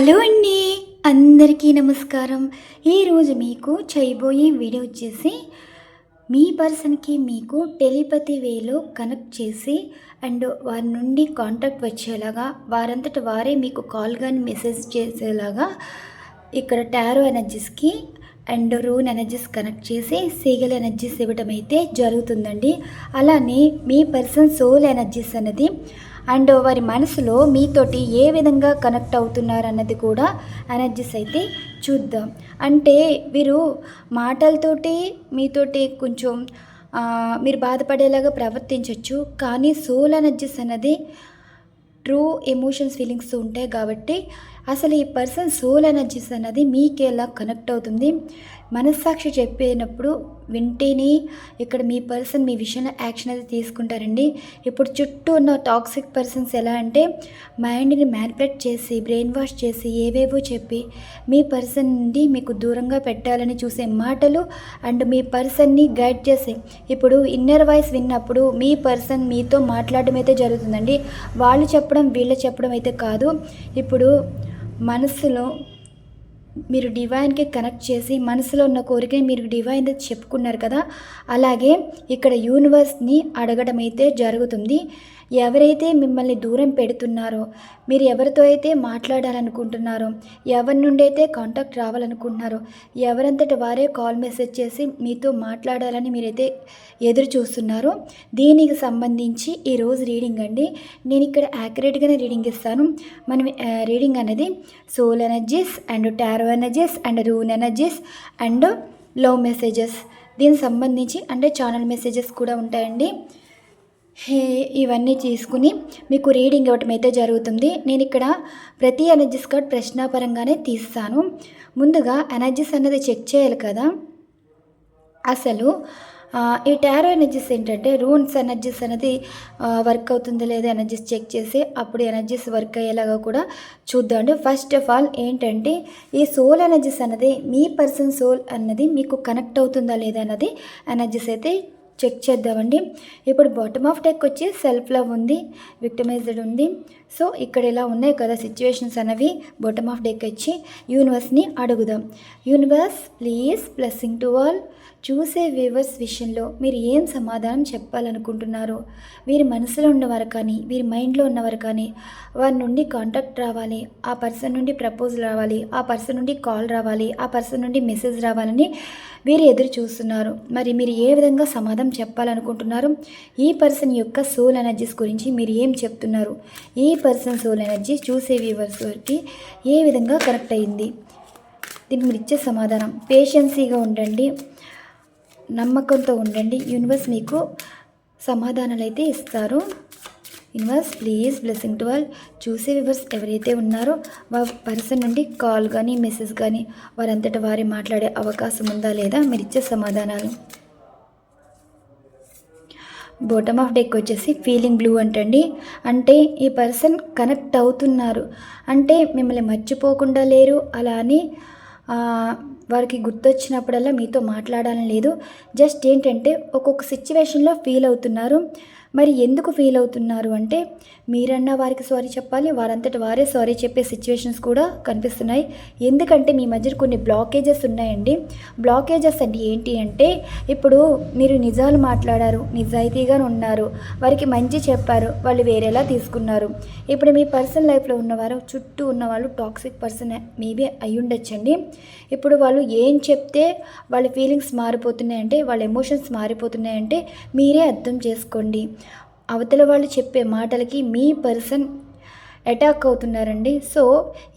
Hello అండి. అందరికీ నమస్కారం. ఈరోజు మీకు చేయబోయే వీడియో వచ్చేసి మీ పర్సన్కి మీకు టెలిపతి వేలో కనెక్ట్ చేసి అండ్ వారి నుండి కాంటాక్ట్ వచ్చేలాగా వారంతట వారే మీకు కాల్ కానీ మెసేజ్ చేసేలాగా ఇక్కడ టారో ఎనర్జీస్కి అండ్ రూన్ ఎనర్జీస్ కనెక్ట్ చేసి సీగల్ ఎనర్జీస్ ఇవ్వటం అయితే జరుగుతుందండి. అలానే మీ పర్సన్ సోల్ ఎనర్జీస్ అనేది అండ్ వారి మనసులో మీతోటి ఏ విధంగా కనెక్ట్ అవుతున్నారు అన్నది కూడా ఎనర్జీస్ అయితే చూద్దాం. అంటే వీరు మాటలతోటి మీతోటి కొంచెం మీరు బాధపడేలాగా ప్రవర్తించవచ్చు కానీ సోల్ ఎనర్జీస్ అన్నది ట్రూ ఎమోషన్స్ ఫీలింగ్స్ ఉంటాయి కాబట్టి అసలు ఈ పర్సన్ సోల్ ఎనర్జీస్ అన్నది మీకు ఎలా కనెక్ట్ అవుతుంది? మనస్సాక్షి చెప్పినప్పుడు వింటేనే ఇక్కడ మీ పర్సన్ మీ విషయంలో యాక్షన్ అయితే తీసుకుంటారండి. ఇప్పుడు చుట్టూ ఉన్న టాక్సిక్ పర్సన్స్ ఎలా అంటే మైండ్ని మ్యానిపులేట్ చేసి బ్రెయిన్ వాష్ చేసి ఏవేవో చెప్పి మీ పర్సన్ నుండి మీకు దూరంగా పెట్టాలని చూసే మాటలు అండ్ మీ పర్సన్ని గైడ్ చేసే ఇప్పుడు ఇన్నర్ వాయిస్ విన్నప్పుడు మీ పర్సన్ మీతో మాట్లాడడం అయితే జరుగుతుందండి. వాళ్ళు చెప్పడం వీళ్ళు చెప్పడం అయితే కాదు. ఇప్పుడు మనసులో మీరు డివైన్కి కనెక్ట్ చేసి మనసులో ఉన్న కోరికని మీరు డివైన్ చెప్పుకున్నారు కదా? అలాగే ఇక్కడ యూనివర్స్ని అడగడం అయితే జరుగుతుంది. ఎవరైతే మిమ్మల్ని దూరం పెడుతున్నారో మీరు ఎవరితో అయితే మాట్లాడాలనుకుంటున్నారో ఎవరి నుండి అయితే కాంటాక్ట్ రావాలనుకుంటున్నారో ఎవరంతటి వారే కాల్ మెసేజ్ చేసి మీతో మాట్లాడాలని మీరైతే ఎదురు చూస్తున్నారో దీనికి సంబంధించి ఈరోజు రీడింగ్ అండి. నేను ఇక్కడ యాక్యురేట్గానే రీడింగ్ ఇస్తాను. మనం రీడింగ్ అనేది soul energies and tarot energies and rune energies and love messages. దీనికి సంబంధించి అంటే ఛానల్ మెసేజెస్ కూడా ఉంటాయండి. హే ఇవన్నీ తీసుకుని మీకు రీడింగ్ ఇవ్వటం అయితే జరుగుతుంది. నేను ఇక్కడ ప్రతి ఎనర్జీస్ కార్డ్ ప్రశ్నాపరంగానే తీస్తాను. ముందుగా ఎనర్జీస్ అన్నది చెక్ చేయాలి కదా. అసలు ఈ టారో ఎనర్జీస్ ఏంటంటే రూన్స్ ఎనర్జీస్ అనేది వర్క్ అవుతుందో లేదో ఎనర్జీస్ చెక్ చేసి అప్పుడు ఎనర్జీస్ వర్క్ అయ్యేలాగా కూడా చూద్దామండి ఫస్ట్ ఆఫ్ ఆల్ ఏంటంటే ఈ సోల్ ఎనర్జీస్ అన్నది మీ పర్సన్ సోల్ అన్నది మీకు కనెక్ట్ అవుతుందా లేదా అన్నది ఎనర్జీస్ అయితే చెక్ చేద్దామండి. ఇప్పుడు బాటమ్ ఆఫ్ టెక్ వచ్చి సెల్ఫ్ లవ్ ఉంది విక్టమైజ్డ్ ఉంది. సో ఇక్కడ ఇలా ఉన్నాయి కదా సిచ్యువేషన్స్ అనేవి. బాటమ్ ఆఫ్ డెక్ వచ్చి యూనివర్స్ని అడుగుదాం. Universe please blessing to all చూసే వ్యూవర్స్ విషయంలో మీరు ఏం సమాధానం చెప్పాలనుకుంటున్నారు వీరి మనసులో ఉన్నవారు కానీ వీరి మైండ్లో ఉన్నవారు కానీ వారి నుండి కాంటాక్ట్ రావాలి ఆ పర్సన్ నుండి ప్రపోజల్ రావాలి ఆ పర్సన్ నుండి కాల్ రావాలి ఆ పర్సన్ నుండి మెసేజ్ రావాలని వీరు ఎదురు చూస్తున్నారు. మరి మీరు ఏ విధంగా సమాధానం చెప్పాలనుకుంటున్నారు? ఈ పర్సన్ యొక్క సోల్ ఎనర్జీస్ గురించి మీరు ఏం చెప్తున్నారు? ఈ పర్సన్ సోల్ ఎనర్జీ చూసే వ్యూవర్స్ ఏ విధంగా కరెక్ట్ అయింది? దీనికి మీరు ఇచ్చే సమాధానం పేషెన్సీగా ఉండండి. నమ్మకంతో ఉండండి. యూనివర్స్ మీకు సమాధానాలు అయితే ఇస్తారు. Universe please blessing to all చూసే వివర్స్ ఎవరైతే ఉన్నారో వారి పర్సన్ నుండి కాల్ కానీ మెసేజ్ కానీ వారంతట వారి మాట్లాడే అవకాశం ఉందా లేదా మీరు ఇచ్చే సమాధానాలు. బాటమ్ ఆఫ్ డెక్ వచ్చేసి ఫీలింగ్ బ్లూ అంటండి. అంటే ఈ పర్సన్ కనెక్ట్ అవుతున్నారు. అంటే మిమ్మల్ని మర్చిపోకుండా లేరు. అలా అని వారికి గుర్తొచ్చినప్పుడల్లా మీతో మాట్లాడాలని లేదు. జస్ట్ ఏంటంటే ఒక్కొక్క సిచ్యువేషన్లో ఫీల్ అవుతున్నారు. మరి ఎందుకు ఫీల్ అవుతున్నారు అంటే మీరన్నా వారికి సారీ చెప్పాలి వారంతట వారే సారీ చెప్పే సిచ్యువేషన్స్ కూడా కనిపిస్తున్నాయి. ఎందుకంటే మీ మధ్య కొన్ని బ్లాకేజెస్ ఉన్నాయండి. బ్లాకేజెస్ అంటే ఏంటి అంటే ఇప్పుడు మీరు నిజాలు మాట్లాడారు నిజాయితీగా ఉన్నారు వారికి మంచి చెప్పారు వాళ్ళు వేరేలా తీసుకున్నారు. ఇప్పుడు మీ పర్సనల్ లైఫ్లో ఉన్నవారు చుట్టూ ఉన్నవాళ్ళు టాక్సిక్ పర్సన్ మేబీ అయి ఉండొచ్చండి. ఇప్పుడు వాళ్ళు ఏం చెప్తే వాళ్ళ ఫీలింగ్స్ మారిపోతున్నాయంటే వాళ్ళ ఎమోషన్స్ మారిపోతున్నాయంటే మీరే అర్థం చేసుకోండి. అవతల వాళ్ళు చెప్పే మాటలకి మీ పర్సన్ అటాక్ అవుతున్నారండి. సో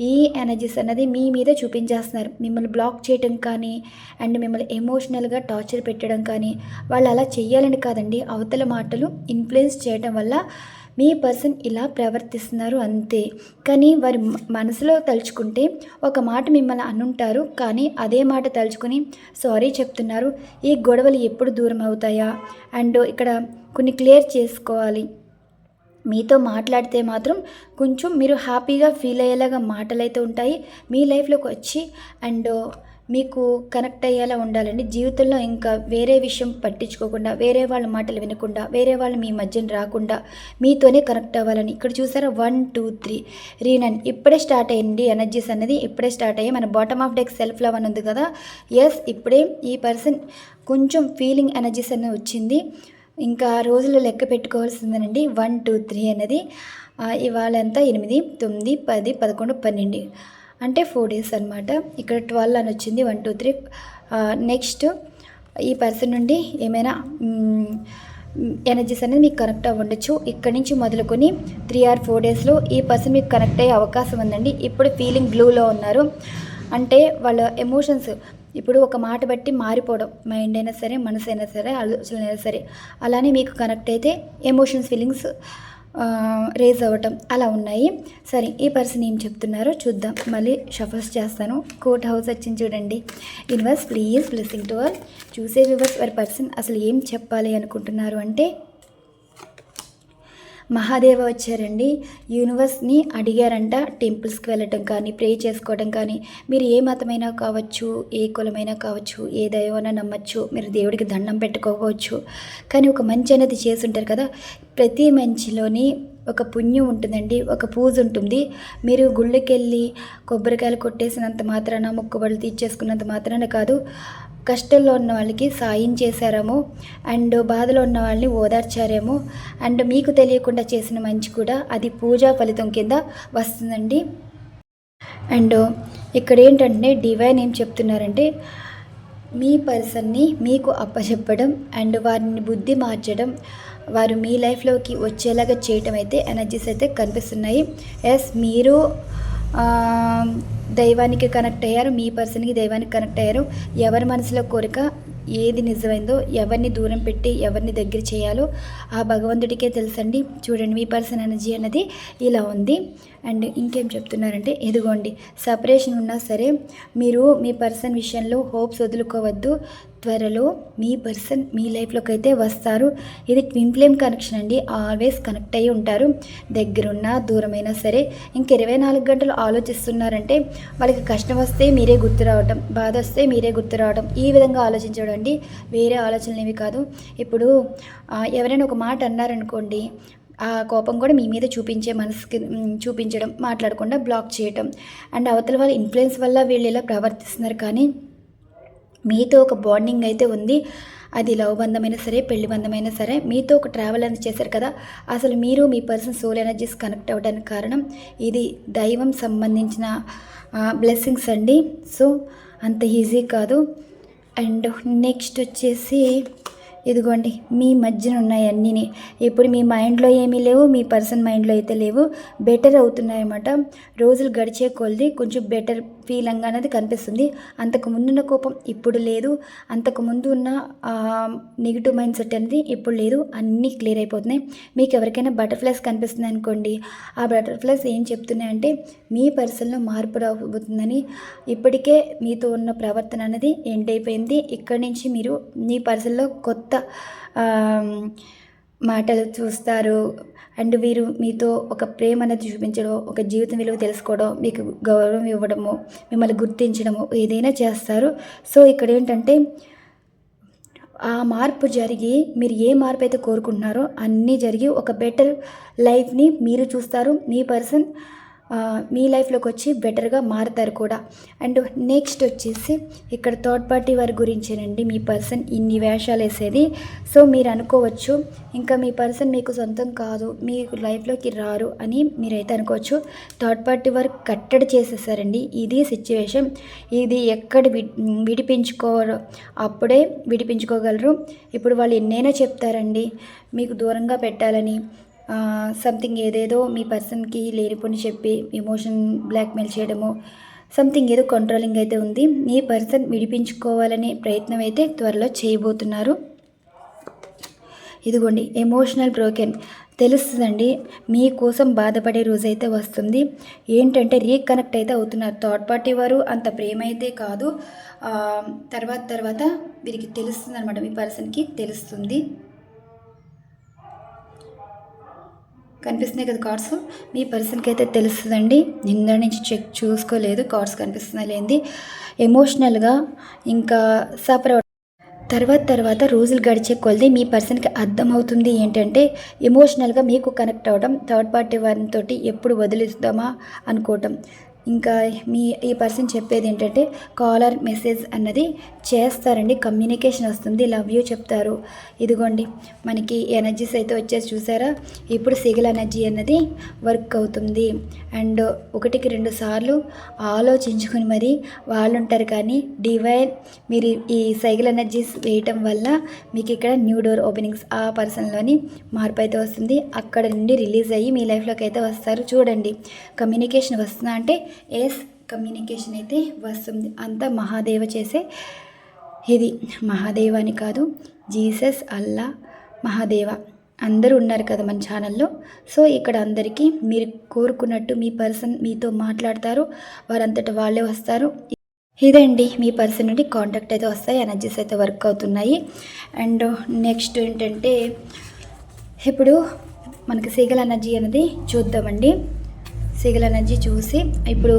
ఈ ఎనర్జీస్ అన్నది మీ మీద చూపించేస్తున్నారు. మిమ్మల్ని బ్లాక్ చేయడం కానీ అండ్ మిమ్మల్ని ఎమోషనల్గా టార్చర్ పెట్టడం కానీ వాళ్ళు అలా చేయాలని కాదండి. అవతల మాటలు ఇన్ఫ్లుయెన్స్ చేయడం వల్ల మీ పర్సన్ ఇలా ప్రవర్తిస్తున్నారు అంతే. కానీ వారి మనసులో తలుచుకుంటే ఒక మాట మిమ్మల్ని అనుంటారు. కానీ అదే మాట తలుచుకుని సారీ చెప్తున్నారు. ఈ గొడవలు ఎప్పుడు దూరం అవుతాయా? అండ్ ఇక్కడ కొన్ని క్లియర్ చేసుకోవాలి. మీతో మాట్లాడితే మాత్రం కొంచెం మీరు హ్యాపీగా ఫీల్ అయ్యేలాగా మాటలు అయితే ఉంటాయి. మీ లైఫ్లోకి వచ్చి అండ్ మీకు కనెక్ట్ అయ్యేలా ఉండాలండి. జీవితంలో ఇంకా వేరే విషయం పట్టించుకోకుండా వేరే వాళ్ళ మాటలు వినకుండా వేరే వాళ్ళు మీ మధ్యన రాకుండా మీతోనే కనెక్ట్ అవ్వాలని. ఇక్కడ చూసారా? One two three. రీనన్ ఇప్పుడే స్టార్ట్ అయ్యింది ఎనర్జీస్ అనేది ఇప్పుడే స్టార్ట్ అయ్యి మన bottom of deck self love అని ఉంది కదా? ఎస్ ఇప్పుడే ఈ పర్సన్ కొంచెం ఫీలింగ్ ఎనర్జీస్ అనేది వచ్చింది. ఇంకా రోజులు లెక్క పెట్టుకోవాల్సిందేనండి. వన్ టూ త్రీ అనేది ఇవాళ ఎంత? ఎనిమిది తొమ్మిది పది పదకొండు పన్నెండు. అంటే ఫోర్ డేస్ అనమాట ఇక్కడ ట్వెల్వ్ అని వచ్చింది. One two three. నెక్స్ట్ ఈ పర్సన్ నుండి ఏమైనా ఎనర్జీస్ అనేది మీకు కనెక్ట్ అవ్వండొచ్చు ఇక్కడి నుంచి మొదలుకొని త్రీ ఆర్ ఫోర్ డేస్లో ఈ పర్సన్ మీకు కనెక్ట్ అయ్యే అవకాశం ఉందండి. ఇప్పుడు ఫీలింగ్ బ్లూలో ఉన్నారు. అంటే వాళ్ళ ఎమోషన్స్ ఇప్పుడు ఒక మాట బట్టి మారిపోవడం మైండ్ అయినా సరే మనసు అయినా సరే ఆలోచన అయినా సరే అలానే మీకు కనెక్ట్ అయితే ఎమోషన్స్ ఫీలింగ్స్ రేజ్ అవ్వటం అలా ఉన్నాయి. సరే ఈ పర్సన్ ఏం చెప్తున్నారో చూద్దాం. మళ్ళీ షఫల్స్ చేస్తాను. కోర్ట్ హౌస్ వచ్చింది చూడండి. Universe please blessing to all చూసే వివర్స్ వారి పర్సన్ అసలు ఏం చెప్పాలి అనుకుంటున్నారు అంటే మహాదేవ వచ్చారండి. యూనివర్స్ని అడిగారంట టెంపుల్స్కి వెళ్ళటం కానీ ప్రే చేసుకోవడం కానీ. మీరు ఏ మతమైనా కావచ్చు ఏ కులమైనా కావచ్చు ఏ దైవమైనా నమ్మచ్చు మీరు దేవుడికి దండం పెట్టుకోవచ్చు. కానీ ఒక మంచి అనేది చేసి ఉంటారు కదా. ప్రతి మంచిలోని ఒక పుణ్యం ఉంటుందండి ఒక పూజ ఉంటుంది. మీరు గుళ్ళకి వెళ్ళి కొబ్బరికాయలు కొట్టేసినంత మాత్రాన మొక్కుబడులు తీర్చేసుకున్నంత మాత్రాన కాదు. కష్టంలో ఉన్న వాళ్ళకి సాయం చేశారేమో అండ్ బాధలో ఉన్న వాళ్ళని ఓదార్చారేమో అండ్ మీకు తెలియకుండా చేసిన మంచి కూడా అది పూజా ఫలితం కింద వస్తుందండి. అండ్ ఇక్కడ ఏంటంటే డివైన్ ఏం చెప్తున్నారంటే మీ పర్సన్ని మీకు అప్పచెప్పడం అండ్ వారిని బుద్ధి మార్చడం వారు మీ లైఫ్లోకి వచ్చేలాగా చేయటం అయితే ఎనర్జీస్ అయితే కనిపిస్తున్నాయి. ఎస్ మీరు దైవానికి కనెక్ట్ అయ్యారు మీ పర్సన్కి దైవానికి కనెక్ట్ అయ్యారు. ఎవరి మనసులో కోరిక ఏది నిజమైందో ఎవరిని దూరం పెట్టి ఎవరిని దగ్గర చేయాలో ఆ భగవంతుడికే తెలుసండి. చూడండి మీ పర్సన్ ఎనర్జీ అన్నది ఇలా ఉంది. అండ్ ఇంకేం చెప్తున్నారంటే ఎదుగోండి సపరేషన్ ఉన్నా సరే మీరు మీ పర్సన్ విషయంలో హోప్స్ వదులుకోవద్దు. త్వరలో మీ పర్సన్ మీ లైఫ్లోకి అయితే వస్తారు. ఇది ట్విన్ ఫ్లేమ్ కనెక్షన్ అండి. ఆల్వేస్ కనెక్ట్ అయ్యి ఉంటారు. దగ్గరున్నా దూరమైనా సరే ఇంక ఇరవై నాలుగు గంటలు ఆలోచిస్తున్నారంటే వాళ్ళకి కష్టం వస్తే మీరే గుర్తు రావటం బాధ వస్తే మీరే గుర్తు రావటం ఈ విధంగా ఆలోచించడం అండి వేరే ఆలోచనలు ఏవి కాదు. ఇప్పుడు ఎవరైనా ఒక మాట అన్నారనుకోండి ఆ కోపం కూడా మీ మీద చూపించే మనసుకి చూపించడం మాట్లాడకుండా బ్లాక్ చేయటం. అండ్ అవతల వాళ్ళ ఇన్ఫ్లుయెన్స్ వల్ల వీళ్ళు ఇలా ప్రవర్తిస్తున్నారు. కానీ మీతో ఒక బాండింగ్ అయితే ఉంది. అది లవ్ బంధమైనా సరే పెళ్ళి బంధమైనా సరే మీతో ఒక ట్రావెల్ అనేది చేశారు కదా. అసలు మీరు మీ పర్సన్ సోల్ ఎనర్జీస్ కనెక్ట్ అవ్వడానికి కారణం ఇది దైవం సంబంధించిన బ్లెస్సింగ్స్ అండి. సో అంత ఈజీ కాదు. అండ్ నెక్స్ట్ వచ్చేసి ఇదిగోండి మీ మధ్యన ఉన్నాయి అన్నీని. ఇప్పుడు మీ మైండ్లో ఏమీ లేవు మీ పర్సన్ మైండ్లో అయితే లేవు. బెటర్ అవుతున్నాయన్నమాట. రోజులు గడిచే కొలది కొంచెం బెటర్ ఫీలింగ్ అనేది కనిపిస్తుంది. అంతకు ముందున్న కోపం ఇప్పుడు లేదు. అంతకు ముందు ఉన్న నెగిటివ్ మైండ్ సెట్ అనేది ఇప్పుడు లేదు. అన్నీ క్లియర్ అయిపోతున్నాయి. మీకు ఎవరికైనా బటర్ఫ్లైస్ కనిపిస్తుంది అనుకోండి. ఆ బటర్ఫ్లైస్ ఏం చెప్తున్నాయంటే మీ పర్సన్లో మార్పు రాబోతుందని. ఇప్పటికే మీతో ఉన్న ప్రవర్తన అనేది ఎండ్ అయిపోయింది. ఇక్కడి నుంచి మీరు మీ పర్సన్లో కొత్త మాటలు చూస్తారు. అండ్ వీరు మీతో ఒక ప్రేమ అనేది చూపించడం ఒక జీవితం విలువ తెలుసుకోవడం మీకు గౌరవం ఇవ్వడము మిమ్మల్ని గుర్తించడము ఏదైనా చేస్తారు. సో ఇక్కడ ఏంటంటే ఆ మార్పు జరిగి మీరు ఏ మార్పు అయితే కోరుకుంటున్నారో అన్నీ జరిగి ఒక బెటర్ లైఫ్ని మీరు చూస్తారు. మీ పర్సన్ మీ లైఫ్లోకి వచ్చి బెటర్గా మారుతారు కూడా. అండ్ నెక్స్ట్ వచ్చేసి ఇక్కడ థర్డ్ పార్టీ వారి గురించేనండి. మీ పర్సన్ ఇన్ని వేషాలు వేసేది. సో మీరు అనుకోవచ్చు ఇంకా మీ పర్సన్ మీకు సొంతం కాదు మీ లైఫ్లోకి రారు అని మీరైతే అనుకోవచ్చు. థర్డ్ పార్టీ వారు కట్టడి చేసేసారండి. ఇది సిచ్యువేషన్. ఇది ఎక్కడ వి విడిపించుకోరు అప్పుడే విడిపించుకోగలరు. ఇప్పుడు వాళ్ళు ఎన్నైనా చెప్తారండి మీకు దూరంగా పెట్టాలని సంథింగ్ ఏదేదో మీ పర్సన్కి లేనిపోని చెప్పి ఎమోషన్ బ్లాక్మెయిల్ చేయడము సంథింగ్ ఏదో కంట్రోలింగ్ అయితే ఉంది. మీ పర్సన్ విడిపించుకోవాలనే ప్రయత్నం అయితే త్వరలో చేయబోతున్నారు. ఇదిగోండి ఎమోషనల్ బ్రోకెన్ తెలుస్తుందండి మీకోసం బాధపడే రోజు అయితే వస్తుంది. ఏంటంటే రీకనెక్ట్ అయితే అవుతున్నారు. థర్డ్ పార్టీ వారు అంత ప్రేమ అయితే కాదు. తర్వాత తర్వాత వీరికి తెలుస్తుంది అనమాట మీ పర్సన్కి తెలుస్తుంది. కనిపిస్తున్నాయి కదా కార్డ్స్? మీ పర్సన్కి అయితే తెలుస్తుందండి. నిన్న నుంచి చెక్ చూసుకోలేదు కార్డ్స్ కనిపిస్తున్నాయి లేనిది ఎమోషనల్గా ఇంకా సఫర్ తర్వాత తర్వాత రోజులు గడిచే కొలది మీ పర్సన్కి అర్థమవుతుంది ఏంటంటే ఎమోషనల్గా మీకు కనెక్ట్ అవ్వడం థర్డ్ పార్టీ వారితోటి ఎప్పుడు వదిలిస్తామా అనుకోవటం. ఇంకా మీ ఈ పర్సన్ చెప్పేది ఏంటంటే కాలర్ మెసేజ్ అన్నది చేస్తారండి. కమ్యూనికేషన్ వస్తుంది. లవ్ యూ చెప్తారు. ఇదిగోండి మనకి ఎనర్జీస్ అయితే వచ్చేసి చూసారా? ఇప్పుడు సిగిల్ ఎనర్జీ అన్నది వర్క్ అవుతుంది. అండ్ ఒకటికి రెండు సార్లు ఆలోచించుకుని మరి వాళ్ళు ఉంటారు కానీ డివైన్ మీరు ఈ సైకిల్ ఎనర్జీస్ వేయటం వల్ల మీకు ఇక్కడ న్యూ డోర్ ఓపెనింగ్స్ ఆ పర్సన్లోని మార్పు అయితే వస్తుంది. అక్కడ నుండి రిలీజ్ అయ్యి మీ లైఫ్లోకి అయితే వస్తారు. చూడండి కమ్యూనికేషన్ వస్తుందా అంటే ఎస్ కమ్యూనికేషన్ అయితే వస్తుంది. అంతా మహాదేవ చేసే ఇది. మహాదేవ అని కాదు జీసస్ అల్లా మహాదేవ. అందరూ ఉన్నారు కదా మన ఛానల్లో. సో ఇక్కడ అందరికీ మీరు కోరుకున్నట్టు మీ పర్సన్ మీతో మాట్లాడతారు. వారంతట వాళ్ళే వస్తారు. ఇదండి మీ పర్సన్ నుండి కాంటాక్ట్ అయితే వస్తాయి ఎనర్జీస్ అయితే వర్క్ అవుతున్నాయి. అండ్ నెక్స్ట్ ఏంటంటే ఇప్పుడు మనకి సిగల్ ఎనర్జీ అనేది చూద్దామండి. సిగల్ ఎనర్జీ చూసి ఇప్పుడు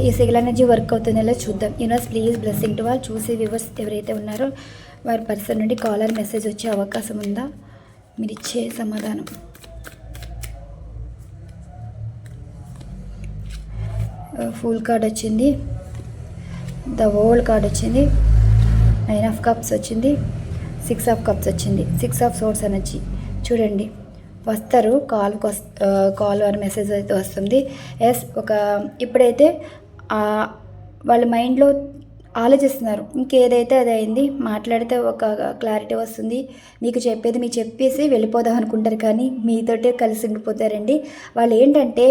ఈ సిగల్ ఎనర్జీ వర్క్ అవుతుందో చూద్దాం. యూనివర్స్ ప్లీజ్ బ్లెస్సింగ్ టు వాళ్ళు చూసి వ్యూవర్స్ ఎవరైతే ఉన్నారో వారి పర్సన్ నుండి కాలర్ మెసేజ్ వచ్చే అవకాశం ఉందా? మీరు ఇచ్చే సమాధానం. ఫుల్ కార్డ్ వచ్చింది. ద ఓల్డ్ కార్డ్ వచ్చింది. నైన్ ఆఫ్ కప్స్ వచ్చింది. సిక్స్ ఆఫ్ కప్స్ వచ్చింది. సిక్స్ ఆఫ్ సోర్స్ ఎనర్జీ చూడండి. వస్తారు కాల్కి వస్ కాల్ వారి మెసేజ్ అయితే వస్తుంది. ఎస్ ఒక ఇప్పుడైతే వాళ్ళ మైండ్లో ఆలోచిస్తున్నారు. ఇంకేదైతే అది అయింది మాట్లాడితే ఒక క్లారిటీ వస్తుంది. మీకు చెప్పేది మీ చెప్పేసి వెళ్ళిపోదాం అనుకుంటారు కానీ మీతోటే కలిసి ఉండిపోతారండి. వాళ్ళు ఏంటంటే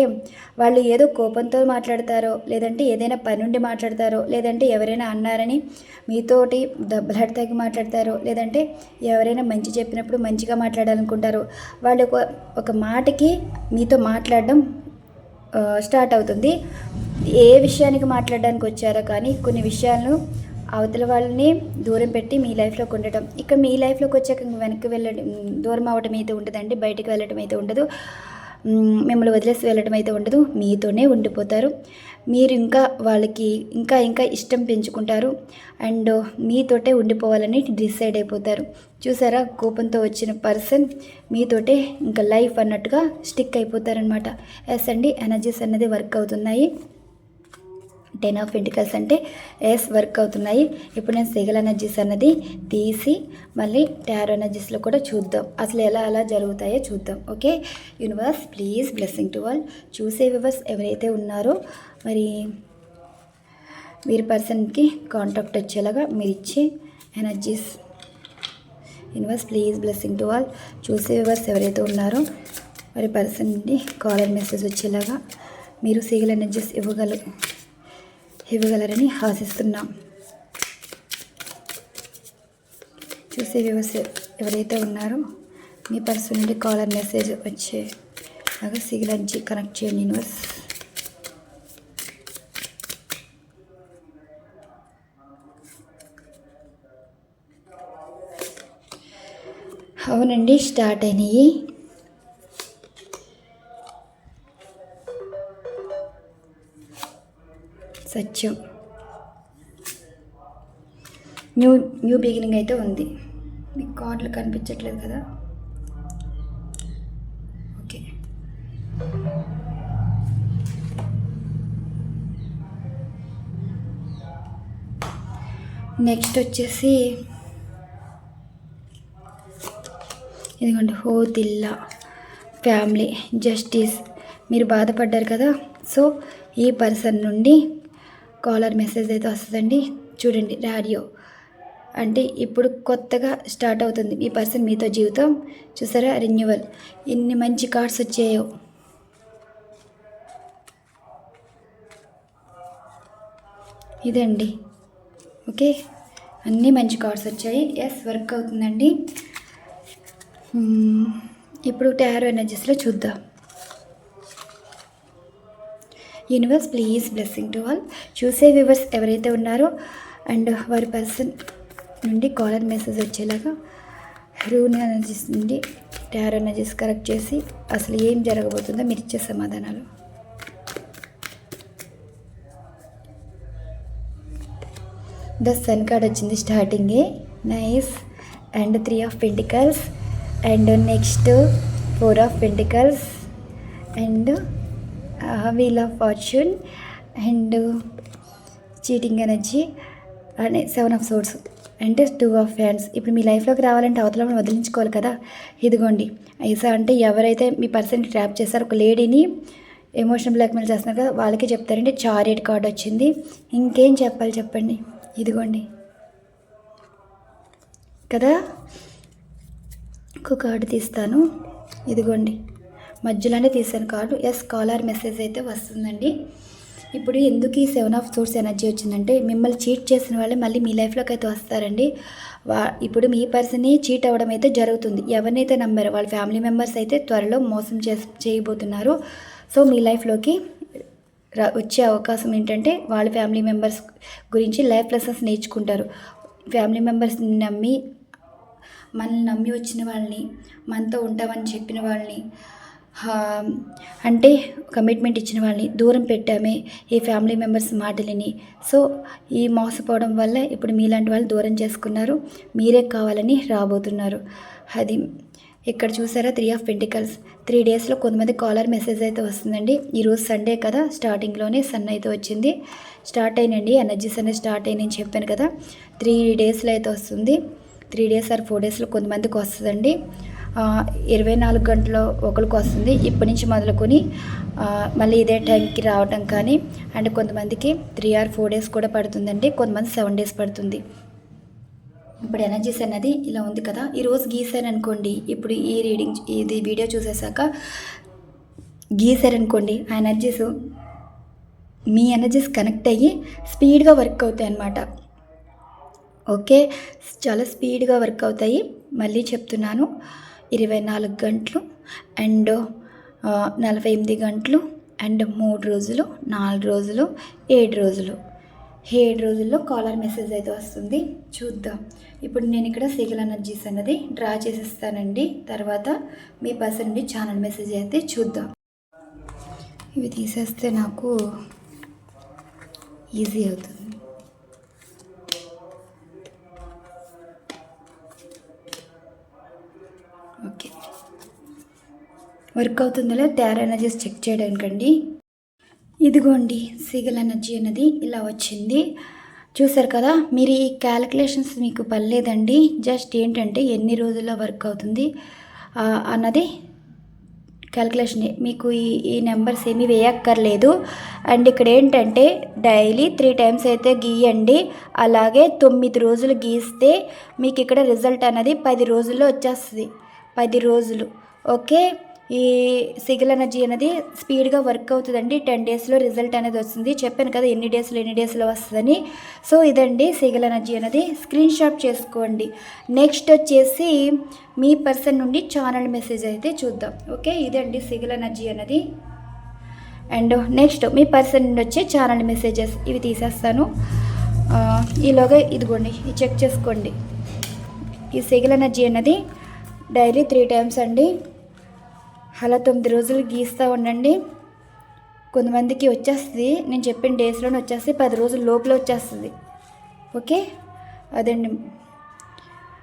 వాళ్ళు ఏదో కోపంతో మాట్లాడతారో లేదంటే ఏదైనా పని నుండి మాట్లాడతారో లేదంటే ఎవరైనా అన్నారని మీతోటి దెబ్బలాడతాకి మాట్లాడతారో లేదంటే ఎవరైనా మంచి చెప్పినప్పుడు మంచిగా మాట్లాడాలనుకుంటారో వాళ్ళు ఒక ఒక మాటకి మీతో మాట్లాడడం స్టార్ట్ అవుతుంది. ఏ విషయానికి మాట్లాడడానికి వచ్చారో కానీ కొన్ని విషయాలను అవతల వాళ్ళని దూరం పెట్టి మీ లైఫ్లోకి ఉండటం. ఇక మీ లైఫ్లోకి వచ్చాక వెనక్కి వెళ్ళడం దూరం అవ్వటం అయితే ఉంటుందండి బయటికి వెళ్ళడం అయితే ఉండదు. మిమ్మల్ని వదిలేసి వెళ్ళడం అయితే ఉండదు. మీతోనే ఉండిపోతారు. మీరు ఇంకా వాళ్ళకి ఇంకా ఇంకా ఇష్టం పెంచుకుంటారు. అండ్ మీతోటే ఉండిపోవాలని డిసైడ్ అయిపోతారు. చూసారా? కోపంతో వచ్చిన పర్సన్ మీతోటే ఇంకా లైఫ్ అన్నట్టుగా స్టిక్ అయిపోతారనమాట ఎస్ అండి ఎనర్జీస్ అన్నది వర్క్ అవుతున్నాయి. టెన్ ఆఫ్ వెంటికల్స్ అంటే ఎస్ వర్క్ అవుతున్నాయి. ఇప్పుడు నేను సిగల్ ఎనర్జీస్ అన్నది తీసి మళ్ళీ టారో ఎనర్జీస్లో కూడా చూద్దాం. అసలు ఎలా ఎలా జరుగుతాయో చూద్దాం. Okay universe please blessing to all చూసే వివర్స్ ఎవరైతే ఉన్నారో మరి వీరి పర్సన్కి కాంటాక్ట్ వచ్చేలాగా మీరు ఇచ్చే energies universe please blessing to all చూసే వివర్స్ ఎవరైతే ఉన్నారో వారి పర్సన్ నుండి కాలర్ మెసేజ్ వచ్చేలాగా మీరు సీగల్ ఎనర్జీస్ ఇవ్వగలరు. ఇవ్వగలరని ఆశిస్తున్నాం. చూసే వ్యవస్థ ఎవరైతే ఉన్నారో మీ పర్సన్ నుండి కాలర్ మెసేజ్ వచ్చే లాగా సిగిల్ కనెక్ట్ చేయండి యూనివర్స్. అవునండి స్టార్ట్ అయినాయి. సత్యం. న్యూ న్యూ బిగినింగ్ అయితే ఉంది. మీకు కార్డులు కనిపించట్లేదు కదా? ఓకే. నెక్స్ట్ వచ్చేసి ఇదిగోండి హోతిల్లా ఫ్యామిలీ జస్టిస్. మీరు బాధపడ్డారు కదా? సో ఈ పర్సన్ నుండి కాలర్ మెసేజ్ అయితే వస్తుందండి. చూడండి రేడియో. అంటే ఇప్పుడు కొత్తగా స్టార్ట్ అవుతుంది ఈ పర్సన్ మీతో జీవితం. చూసారా రెన్యువల్. ఇన్ని మంచి కార్డ్స్ వచ్చాయో. ఇదండి. ఓకే? అన్నీ మంచి కార్డ్స్ వచ్చాయి. ఎస్ వర్క్ అవుతుందండి. ఇప్పుడు టారో ఎనర్జీస్లో చూద్దాం. Universe please blessing to all చూసే వ్యూవర్స్ ఎవరైతే ఉన్నారో అండ్ వారి పర్సన్ నుండి కాలర్ మెసేజ్ వచ్చేలాగా రూన్ ఎనర్జీస్ నుండి టారో ఎనర్జీస్ కరెక్ట్ చేసి అసలు ఏం జరగబోతుందో మీరు ఇచ్చే సమాధానాలు. ద సన్ కార్డ్ వచ్చింది స్టార్టింగే nice and three of pentacles and next four of pentacles and wheel of fortune and cheating energy అనే సెవెన్ ఆఫ్ సోర్స్ అంటే టూ ఆఫ్ ఫ్యాన్స్ ఇప్పుడు మీ లైఫ్లోకి రావాలంటే అవతల వదిలించుకోవాలి కదా. ఇదిగోండి ఐసా అంటే ఎవరైతే మీ పర్సన్కి ట్రాప్ చేస్తారో ఒక లేడీని ఎమోషనల్ బ్లాక్మెయిల్ చేస్తున్నారు కదా వాళ్ళకి చెప్తారంటే చారియట్ కార్డ్ వచ్చింది. ఇంకేం చెప్పాలి చెప్పండి? ఇదిగోండి. కదా? ఇంకో కార్డు తీస్తాను. ఇదిగోండి. మధ్యలోనే తీసాను కార్డు. ఎస్ కాలర్ మెసేజ్ అయితే వస్తుందండి. ఇప్పుడు ఎందుకు ఈ సెవెన్ ఆఫ్ సోర్స్ ఎనర్జీ వచ్చిందంటే మిమ్మల్ని చీట్ చేసిన వాళ్ళే మళ్ళీ మీ లైఫ్లోకి అయితే వస్తారండి. వా ఇప్పుడు మీ పర్సన్ని చీట్ అవ్వడం అయితే జరుగుతుంది. ఎవరినైతే నమ్మారో వాళ్ళ ఫ్యామిలీ మెంబర్స్ అయితే త్వరలో మోసం చే చేయబోతున్నారు. సో మీ లైఫ్లోకి రా వచ్చే అవకాశం ఏంటంటే వాళ్ళ ఫ్యామిలీ మెంబర్స్ గురించి లైఫ్ లెసన్స్ నేర్చుకుంటారు. ఫ్యామిలీ మెంబర్స్ని నమ్మి మనల్ని నమ్మి వచ్చిన వాళ్ళని మనతో ఉంటామని చెప్పిన వాళ్ళని అంటే కమిట్మెంట్ ఇచ్చిన వాళ్ళని దూరం పెట్టామే ఈ ఫ్యామిలీ మెంబర్స్ మాటలని. సో ఈ మోసపోవడం వల్ల ఇప్పుడు మీలాంటి వాళ్ళు దూరం చేసుకున్నారు మీరే కావాలని రాబోతున్నారు. అది ఇక్కడ చూసారా త్రీ ఆఫ్ పెంటికల్స్ త్రీ డేస్లో కొంతమంది కాలర్ మెసేజ్ అయితే వస్తుందండి. ఈరోజు సండే కదా స్టార్టింగ్లోనే సన్ అయితే వచ్చింది. స్టార్ట్ అయినండి ఎనర్జీస్ అనేది స్టార్ట్ అయినని చెప్పాను కదా. త్రీ డేస్లో అయితే వస్తుంది. త్రీ డేస్ ఆర్ ఫోర్ డేస్లో కొంతమందికి వస్తుందండి. ఇరవై నాలుగు గంటలు ఒకరికి వస్తుంది. ఇప్పటి నుంచి మొదలుకొని మళ్ళీ ఇదే టైంకి రావడం కానీ అండ్ కొంతమందికి త్రీ ఆర్ ఫోర్ డేస్ కూడా పడుతుందండి. కొంతమంది సెవెన్ డేస్ పడుతుంది. ఇప్పుడు ఎనర్జీస్ అనేది ఇలా ఉంది కదా. ఈరోజు గీసాను అనుకోండి. ఇప్పుడు ఈ రీడింగ్ ఇది వీడియో చూసేసాక గీసారనుకోండి ఆ ఎనర్జీస్ మీ ఎనర్జీస్ కనెక్ట్ అయ్యి స్పీడ్గా వర్క్ అవుతాయి అన్నమాట. ఓకే? చాలా స్పీడ్గా వర్క్ అవుతాయి. మళ్ళీ చెప్తున్నాను. ఇరవై నాలుగు గంటలు అండ్ నలభై ఎనిమిది గంటలు అండ్ మూడు రోజులు నాలుగు రోజులు ఏడు రోజులు. ఏడు రోజుల్లో కాలర్ మెసేజ్ అయితే వస్తుంది. చూద్దాం. ఇప్పుడు నేను ఇక్కడ సిగల్ ఎనర్జీస్ అన్నది డ్రా చేసేస్తానండి. తర్వాత మీ పర్సన్ నుండి ఛానల్ మెసేజ్ అయితే చూద్దాం. ఇవి తీసేస్తే నాకు ఈజీ అవుతుంది ఓకే వర్క్ అవుతుందో లేదో ఎనర్జీస్ చెక్ చేయడానికండి. ఇదిగోండి సిగల్ ఎనర్జీ అనేది ఇలా వచ్చింది. చూసారు కదా మీరు ఈ క్యాలిక్యులేషన్స్ మీకు పర్లేదండి జస్ట్ ఏంటంటే ఎన్ని రోజుల్లో వర్క్ అవుతుంది అన్నది క్యాలిక్యులేషన్ మీకు ఈ ఈ నెంబర్స్ ఏమీ వేయక్కర్లేదు. అండ్ ఇక్కడ ఏంటంటే డైలీ త్రీ టైమ్స్ అయితే గీయండి. అలాగే తొమ్మిది రోజులు గీస్తే మీకు ఇక్కడ రిజల్ట్ అనేది పది రోజుల్లో వచ్చేస్తుంది. పది రోజులు. ఓకే? ఈ సిగిల్ ఎనర్జీ అనేది స్పీడ్గా వర్క్ అవుతుందండి. టెన్ డేస్లో రిజల్ట్ అనేది వస్తుంది. చెప్పాను కదా ఎన్ని డేస్లో ఎన్ని డేస్లో వస్తుందని. సో ఇదండి సిగిల్ ఎనర్జీ అనేది. స్క్రీన్ షాట్ చేసుకోండి. నెక్స్ట్ వచ్చేసి మీ పర్సన్ నుండి ఛానల్ మెసేజ్ అయితే చూద్దాం. ఓకే ఇదండి సిగిల్ ఎనర్జీ అనేది. అండ్ నెక్స్ట్ మీ పర్సన్ నుండి వచ్చే ఛానల్ మెసేజెస్ ఇవి తీసేస్తాను. ఈలోగా ఇదిగోండి ఇది చెక్ చేసుకోండి. ఈ సిగిల్ ఎనర్జీ అనేది డైలీ త్రీ టైమ్స్ అండి. అలా తొమ్మిది రోజులు గీస్తూ ఉండండి. కొంతమందికి వచ్చేస్తుంది. నేను చెప్పిన డేస్లోనే వచ్చేసి పది రోజుల లోపల వచ్చేస్తుంది. ఓకే? అదండి.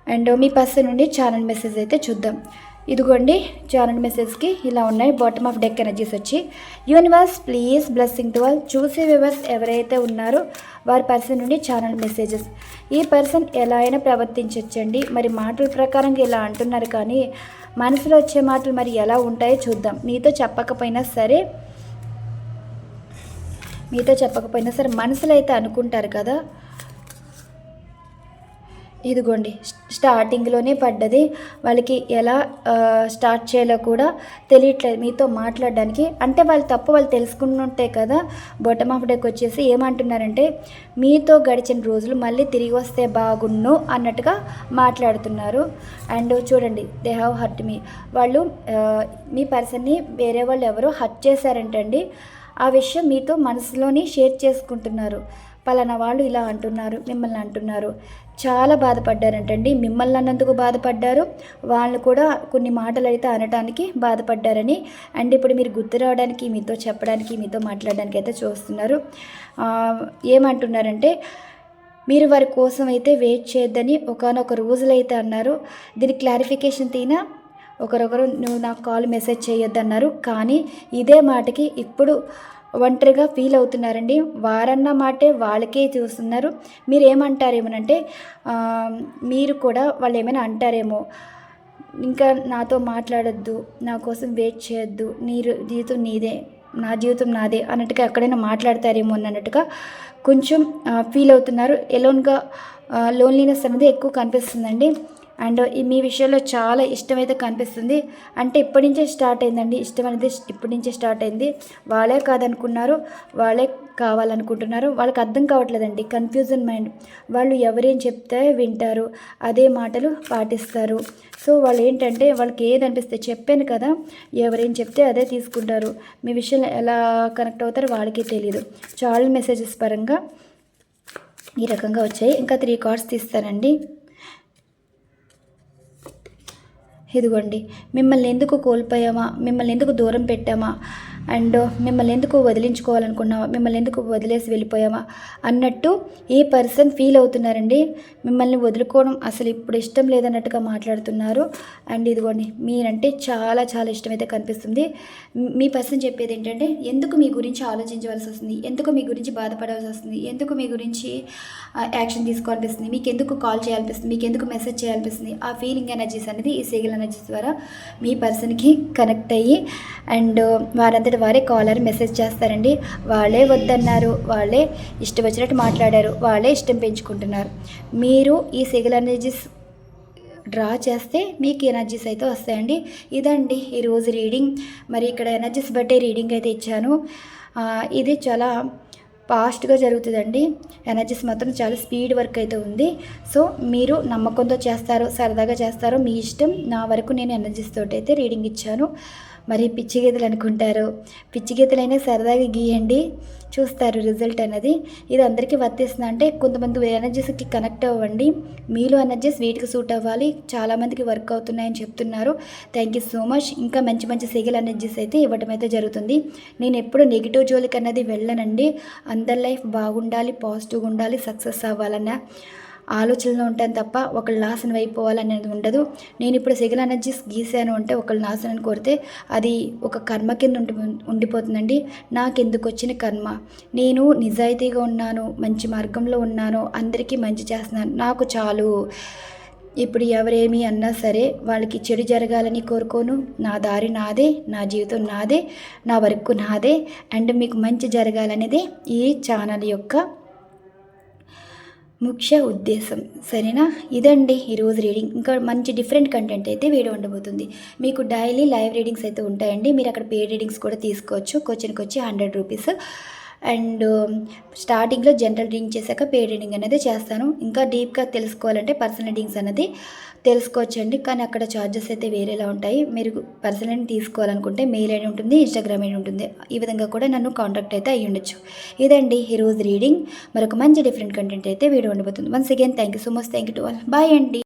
అండ్ మీ పర్సన్ నుండి ఛానల్ మెసేజ్ అయితే చూద్దాం. ఇదిగోండి ఛానల్ మెసేజ్కి ఇలా ఉన్నాయి. బాటమ్ ఆఫ్ డెక్ ఎనర్జీస్ వచ్చి universe please blessing to all చూసే వివర్స్ ఎవరైతే ఉన్నారో వారి పర్సన్ నుండి ఛానల్ మెసేజెస్. ఈ పర్సన్ ఎలా అయినా ప్రవర్తించవచ్చండి మరి మాటల ప్రకారంగా ఇలా అంటున్నారు కానీ మనసులో వచ్చే మాటలు మరి ఎలా ఉంటాయో చూద్దాం. మీతో చెప్పకపోయినా సరే మీతో చెప్పకపోయినా సరే మనసులో అయితే అనుకుంటారు కదా. ఇదిగోండి స్టార్టింగ్లోనే పడ్డది. వాళ్ళకి ఎలా స్టార్ట్ చేయాలో కూడా తెలియట్లేదు మీతో మాట్లాడడానికి. అంటే వాళ్ళు తప్పు వాళ్ళు తెలుసుకుంటుంటే కదా. బొటమ్ ఆఫ్ డేకి వచ్చేసి ఏమంటున్నారంటే మీతో గడిచిన రోజులు మళ్ళీ తిరిగి వస్తే బాగుండు అన్నట్టుగా మాట్లాడుతున్నారు. అండ్ చూడండి దే హ్యావ్ హర్ట్ మీ వాళ్ళు మీ పర్సన్ని వేరే వాళ్ళు ఎవరో హర్ట్ చేశారంటండి. ఆ విషయం మీతో మనసులోని షేర్ చేసుకుంటున్నారు. పలానా వాళ్ళు ఇలా అంటున్నారు మిమ్మల్ని అంటున్నారు. చాలా బాధపడ్డారంటండి. మిమ్మల్ని అన్నందుకు బాధపడ్డారు. వాళ్ళు కూడా కొన్ని మాటలు అయితే అనటానికి బాధపడ్డారని. అండ్ ఇప్పుడు మీరు గుర్తు రావడానికి మీతో చెప్పడానికి మీతో మాట్లాడడానికి అయితే చూస్తున్నారు. ఏమంటున్నారంటే మీరు వారి కోసం అయితే వెయిట్ చేయొద్దని ఒకనొక రోజులు అయితే అన్నారు. దీని క్లారిఫికేషన్ తీనా? ఒకరొకరు నువ్వు నాకు కాల్ మెసేజ్ చేయొద్దు అన్నారు కానీ ఇదే మాటకి ఇప్పుడు ఒంటరిగా ఫీల్ అవుతున్నారండి. వారన్న మాటే వాళ్ళకే చూస్తున్నారు. మీరు ఏమంటారేమోనంటే మీరు కూడా వాళ్ళు ఏమైనా అంటారేమో ఇంకా నాతో మాట్లాడొద్దు నా కోసం వెయిట్ చేయొద్దు నీరు జీవితం నీదే నా జీవితం నాదే అన్నట్టుగా ఎక్కడైనా మాట్లాడతారేమో అన్నట్టుగా కొంచెం ఫీల్ అవుతున్నారు. ఎలోన్గా లోన్లీనెస్ అనేది ఎక్కువ కనిపిస్తుందండి. అండ్ ఈ మీ విషయంలో చాలా ఇష్టం అయితే కనిపిస్తుంది. అంటే ఇప్పటి నుంచే స్టార్ట్ అయిందండి. ఇష్టం అనేది ఇప్పటి నుంచే స్టార్ట్ అయింది. వాళ్ళే కాదనుకున్నారు. వాళ్ళే కావాలనుకుంటున్నారు. వాళ్ళకి అర్థం కావట్లేదండి. Confusion mind. వాళ్ళు ఎవరేం చెప్తే వింటారు. అదే మాటలు పాటిస్తారు. సో వాళ్ళు ఏంటంటే వాళ్ళకి ఏది అనిపిస్తే చెప్పాను కదా ఎవరేం చెప్తే అదే తీసుకుంటారు. మీ విషయంలో ఎలా కనెక్ట్ అవుతారో వాళ్ళకే తెలియదు చాలా మెసేజెస్ పరంగా ఈ రకంగా వచ్చాయి. ఇంకా త్రీ కార్డ్స్ తీస్తానండి. ఇదిగోండి మిమ్మల్ని ఎందుకు కోల్పోయామా? మిమ్మల్ని ఎందుకు దూరం పెట్టామా? అండ్ మిమ్మల్ని ఎందుకు వదిలించుకోవాలనుకున్నామా మిమ్మల్ని ఎందుకు వదిలేసి వెళ్ళిపోయావా? అన్నట్టు ఈ పర్సన్ ఫీల్ అవుతున్నారండి? మిమ్మల్ని వదులుకోవడం అసలు ఇప్పుడు ఇష్టం లేదన్నట్టుగా మాట్లాడుతున్నారు. అండ్ ఇదిగోండి మీరంటే చాలా చాలా ఇష్టమైతే కనిపిస్తుంది. మీ- పర్సన్ చెప్పేది ఏంటంటే ఎందుకు మీ గురించి ఆలోచించవలసి వస్తుంది? ఎందుకు మీ గురించి బాధపడవలసి వస్తుంది? ఎందుకు మీ గురించి యాక్షన్ తీసుకోవాలనిపిస్తుంది? మీకు ఎందుకు కాల్ చేయాలనిపిస్తుంది? మీకు ఎందుకు మెసేజ్ చేయాలనిపిస్తుంది? ఆ ఫీలింగ్ ఎనర్జీస్ అనేది ఈ సీగల్ ఎనర్జీస్ ద్వారా మీ పర్సన్కి కనెక్ట్ అయ్యి అండ్ వారంతటి వారే కాలర్ మెసేజ్ చేస్తారండి. వాళ్ళే వద్దన్నారు. వాళ్ళే ఇష్టం వచ్చినట్టు మాట్లాడారు. వాళ్ళే ఇష్టం పెంచుకుంటున్నారు. మీరు ఈ సిగిల్ ఎనర్జీస్ డ్రా చేస్తే మీకు ఎనర్జీస్ అయితే వస్తాయండి. ఇదండి ఈరోజు రీడింగ్. మరి ఇక్కడ ఎనర్జీస్ బట్టే రీడింగ్ అయితే ఇచ్చాను. ఇది చాలా ఫాస్ట్గా జరుగుతుందండి. ఎనర్జీస్ మాత్రం చాలా స్పీడ్ వర్క్ అయితే ఉంది. సో మీరు నమ్మకంతో చేస్తారో సరదాగా చేస్తారో మీ ఇష్టం. నా వరకు నేను ఎనర్జీస్ తోటి అయితే రీడింగ్ ఇచ్చాను. మరి పిచ్చి గీతలు అనుకుంటారు. పిచ్చి గీతలైనా సరదాగా గీయండి. చూస్తారు రిజల్ట్ అనేది ఇది అందరికీ వర్తిస్తుంది అంటే కొంతమంది ఎనర్జీస్కి కనెక్ట్ అవ్వండి. మీలో ఎనర్జీస్ వీటికి సూట్ అవ్వాలి. చాలామందికి వర్క్ అవుతున్నాయని చెప్తున్నారు. Thank you so much. ఇంకా మంచి మంచి సిగిల్ ఎనర్జీస్ అయితే ఇవ్వడం అయితే జరుగుతుంది. నేను ఎప్పుడు నెగిటివ్ జోలికి అన్నది వెళ్ళనండి. అందరి లైఫ్ బాగుండాలి పాజిటివ్గా ఉండాలి సక్సెస్ అవ్వాలన్న. ఆలోచనలో ఉంటాను తప్ప ఒకళ్ళు నాశనం అయిపోవాలనేది ఉండదు. నేను ఇప్పుడు సిగిల్ ఎనర్జీస్ గీసాను అంటే ఒకళ్ళు నాశనం కోరితే అది ఒక కర్మ కింద ఉండి ఉండిపోతుందండి. నాకెందుకు వచ్చిన కర్మ? నేను నిజాయితీగా ఉన్నాను మంచి మార్గంలో ఉన్నాను అందరికీ మంచి చేస్తున్నాను. నాకు చాలు. ఇప్పుడు ఎవరేమి అన్నా సరే వాళ్ళకి చెడు జరగాలని కోరుకోను. నా దారి నాదే నా జీవితం నాదే నా వర్క్ నాదే అండ్ మీకు మంచి జరగాలనేదే ఈ ఛానల్ యొక్క ముఖ్య ఉద్దేశం. సరేనా? ఇదండి ఈరోజు రీడింగ్. ఇంకా మంచి డిఫరెంట్ కంటెంట్ అయితే వీడియో ఉండబోతుంది. మీకు డైలీ లైవ్ రీడింగ్స్ అయితే ఉంటాయండి. మీరు అక్కడ పేడ్ రీడింగ్స్ కూడా తీసుకోవచ్చు. క్వశ్చన్కి వచ్చి హండ్రెడ్ రూపీస్. అండ్ స్టార్టింగ్లో జనరల్ రీడింగ్ చేశాక పేడ్ రీడింగ్ అనేది చేస్తాను. ఇంకా డీప్గా తెలుసుకోవాలంటే పర్సనల్ రీడింగ్స్ అనేది తెలుసుకోవచ్చండి. కానీ అక్కడ ఛార్జెస్ అయితే వేరేలా ఉంటాయి. మీరు పర్సనల్ తీసుకోవాలనుకుంటే మెయిల్ ఐడి ఉంటుంది ఇన్స్టాగ్రామ్ ఐడి ఉంటుంది. ఈ విధంగా కూడా నన్ను కాంటాక్ట్ అయితే అయ్యి ఉండొచ్చు. ఇదండి ఈరోజు రీడింగ్. మరొక మంచి డిఫరెంట్ కంటెంట్ అయితే వీడియో ఉండబోతుంది. Once again thank you so much thank you to all bye అండి.